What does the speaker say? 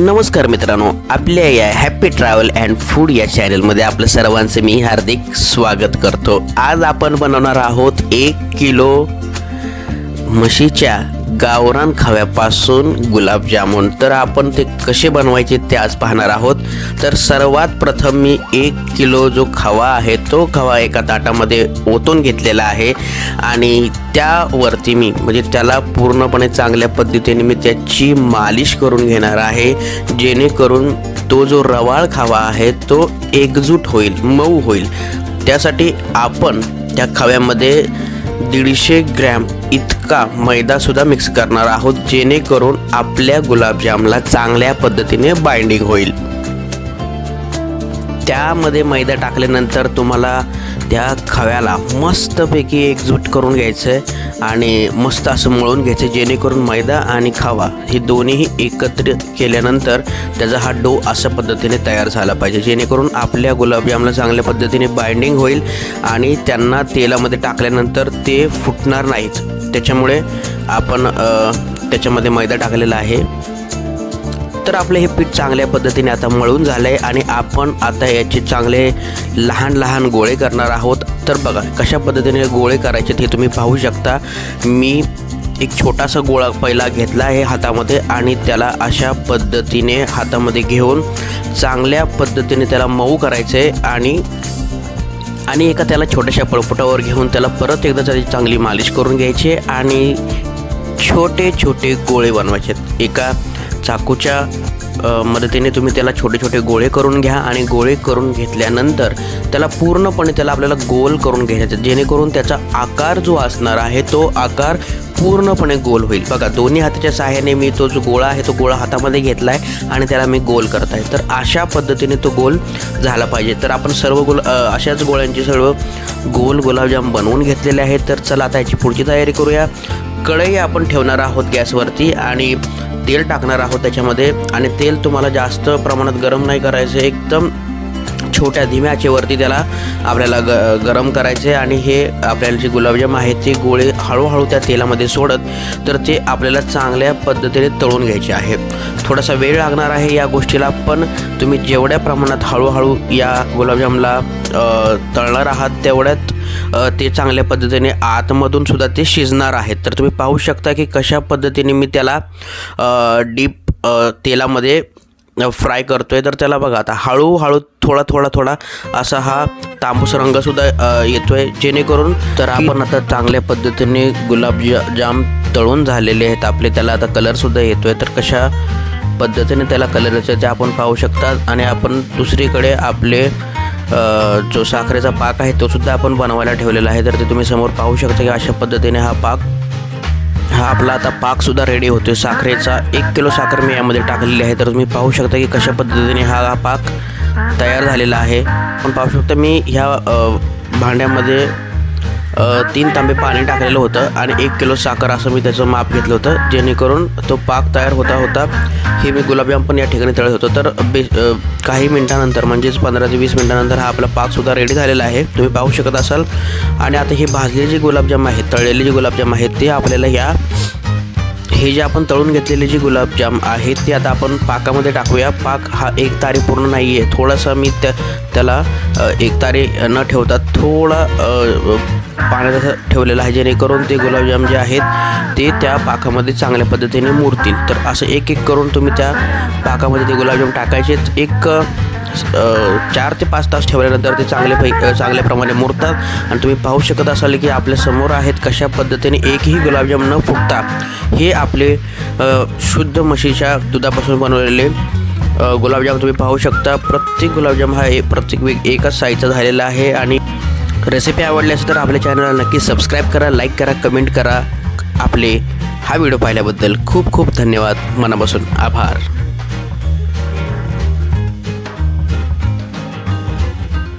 नमस्कार मित्रांनो आपल्या या हॅपी ट्रॅव्हल अँड फूड या चॅनलमध्ये आपलं सर्वांचं मी हार्दिक स्वागत करतो. आज आपण बनवणार आहोत एक किलो म्हशीच्या गावरान खव्यापासून गुलाबजामुन तर आपण ते कसे बनवायचे ते आज पाहणार आहोत. तर सर्वात प्रथम मी एक किलो जो खवा आहे तो खवा एका ताटामध्ये ओतून घेतलेला आहे. आणि त्यावरती मी म्हणजे त्याला पूर्णपणे चांगल्या पद्धतीने मी त्याची मालिश करून घेणार आहे. जेणेकरून तो जो रवाळ खावा आहे तो एकजूट होईल मऊ होईल. त्यासाठी आपण त्या खव्यामध्ये दीडशे ग्रॅम इतका मैदासुद्धा मिक्स करणार आहोत जेणेकरून आपल्या गुलाबजामला चांगल्या पद्धतीने बाइंडिंग होईल. त्यामध्ये मैदा टाकल्यानंतर तुम्हाला त्या खव्याला मस्तपैकी एकजूट करून घ्यायचं आहे आणि मस्त असं मळून घ्यायचं आहे जेणेकरून मैदा आणि खवा हे दोन्हीही एकत्रित केल्यानंतर त्याचा हा डो अशा पद्धतीने तयार झाला पाहिजे. जेणेकरून आपल्या गुलाबजामला चांगल्या पद्धतीने बाइंडिंग होईल आणि त्यांना तेलामध्ये टाकल्यानंतर ते फुटणार नाहीत. त्याच्यामुळे आपण त्याच्यामध्ये मैदा टाकलेला आहे. तर आपलं हे पीठ चांगल्या पद्धतीने आता मळून झालं आहे आणि आपण आता याचे चांगले लहान लहान गोळे करणार आहोत तर बघा कशा पद्धतीने गोळे करायचे ते तुम्ही पाहू शकता मी एक छोटासा गोळा पहिला घेतला आहे हातामध्ये आणि त्याला अशा पद्धतीने हातामध्ये घेऊन चांगल्या पद्धतीने त्याला मऊ करायचं आहे आणि आणि एका त्याला छोट्याशा पळपुटावर घेऊन त्याला परत एकदा त्याची चांगली मालिश करून घ्यायची आणि छोटे छोटे गोळे बनवायचे आहेत. एका चाकूच्या मदतीने तुम्ही त्याला छोटे छोटे गोळे करून घ्या आणि गोळे करून घेतल्यानंतर त्याला पूर्णपणे त्याला आपल्याला गोल करून घ्यायचं जेणेकरून त्याचा आकार जो असणार आहे तो आकार पूर्णपणे गोल होईल. बघा दोन्ही हाताच्या सहाय्याने मी तो जो गोळा आहे तो गोळा हातामध्ये घेतला आहे आणि त्याला मी गोल करत आहे तर अशा पद्धतीने तो गोल झाला पाहिजे. तर आपण सर्व गोल अशाच गोळ्यांचे सर्व गोल गुलाबजाम बनवून घेतलेले आहेत. तर चला आता याची पुढची तयारी करूया. कढई आपण ठेवणार आहोत गॅसवरती आणि तेल टाकणार आहोत त्याच्यामध्ये. आणि तेल तुम्हाला जास्त प्रमाणात गरम नाही करायचं. एकदम छोट्या धीम्या आचेवरती त्याला आपल्याला ग गरम करायचे आणि हे आपल्याला जे गुलाबजाम आहे ते गोळे हळूहळू त्या तेलामध्ये सोडत तर ते आपल्याला चांगल्या पद्धतीने तळून घ्यायचे आहे. थोडासा वेळ लागणार आहे या गोष्टीला पण तुम्ही जेवढ्या प्रमाणात हळूहळू या गुलाबजामला तळणार आहात तेवढ्यात ते चांगल्या पद्धतीने आतमधून सुद्धा ते शिजणार आहेत. तर तुम्ही पाहू शकता की कशा पद्धतीने मी त्याला डीप तेलामध्ये फ्राय करतो आहे तर त्याला बघा आता हळूहळू थोडा थोडा थोडा असा हा तांबूस रंगसुद्धा येतो आहे जेणेकरून तर आपण आता चांगल्या पद्धतीने गुलाब जाम तळून झालेले आहेत. आपले त्याला आता कलरसुद्धा येतो आहे तर कशा पद्धतीने त्याला कलर येतो ते आपण पाहू शकता. आणि आपण दुसरीकडे आपले जो साखरेचा पाक आहे तो सुद्धा आपण बनवायला ठेवलेला आहे. तर ते तुम्ही समोर पाहू शकता की अशा पद्धतीने हा पाक हा आपला आता पाकसुद्धा रेडी होतोय. साखरेचा एक किलो साखर मी यामध्ये टाकलेली आहे. तर तुम्ही पाहू शकता की कशा पद्धतीने हा हा पाक तयार झालेला आहे. पण पाहू शकता मी ह्या भांड्यामध्ये तीन तांबे पाणी टाकलेलं होतं आणि एक किलो साखर असं मी त्याचं माप घेतलं होतं. जेणेकरून तो पाक तयार होता होता. हे मी गुलाबजाम पण या ठिकाणी तळत होतो. तर बे काही मिनटानंतर म्हणजेच पंधरा ते वीस मिनटानंतर हा आपला पाकसुद्धा रेडी झालेला आहे. तुम्ही पाहू शकत असाल. आणि आता हे भाजलेले जे गुलाबजाम आहेत तळलेले जे गुलाबजाम आहेत ते आपल्याला ह्या हे जे आपण तळून घेतलेले जे गुलाबजाम आहेत ते आता आपण पाकामध्ये टाकूया. पाक हा एक तारी पूर्ण नाही आहे थोडासा मी त्या त्याला एक तारी न ठेवता थोडा पाण्यात असं ठेवलेलं आहे जेणेकरून ते गुलाबजाम जे आहेत ते त्या पाकामध्ये चांगल्या पद्धतीने मुरतील. तर असं एक एक करून तुम्ही त्या पाकामध्ये ते गुलाबजाम टाकायचे. एक चार ते पाच तास ठेवल्यानंतर ते चांगले पै चांगल्याप्रमाणे मुरतात. आणि तुम्ही पाहू शकत असाल की आपल्यासमोर आहेत कशा पद्धतीने एकही गुलाबजाम न फुटता हे आपले शुद्ध म्हशीच्या दुधापासून बनवलेले गुलाबजाम तुम्ही पाहू शकता. प्रत्येक गुलाबजाम हा प्रत्येक वेग एकाच साईजचा झालेला आहे. आणि रेसिपी आवडली असेल तर आपल्या चॅनलला नक्की सबस्क्राईब करा लाईक करा कमेंट करा. आपले हा व्हिडिओ पाहिल्याबद्दल खूप खूप धन्यवाद. मनापासून आभार.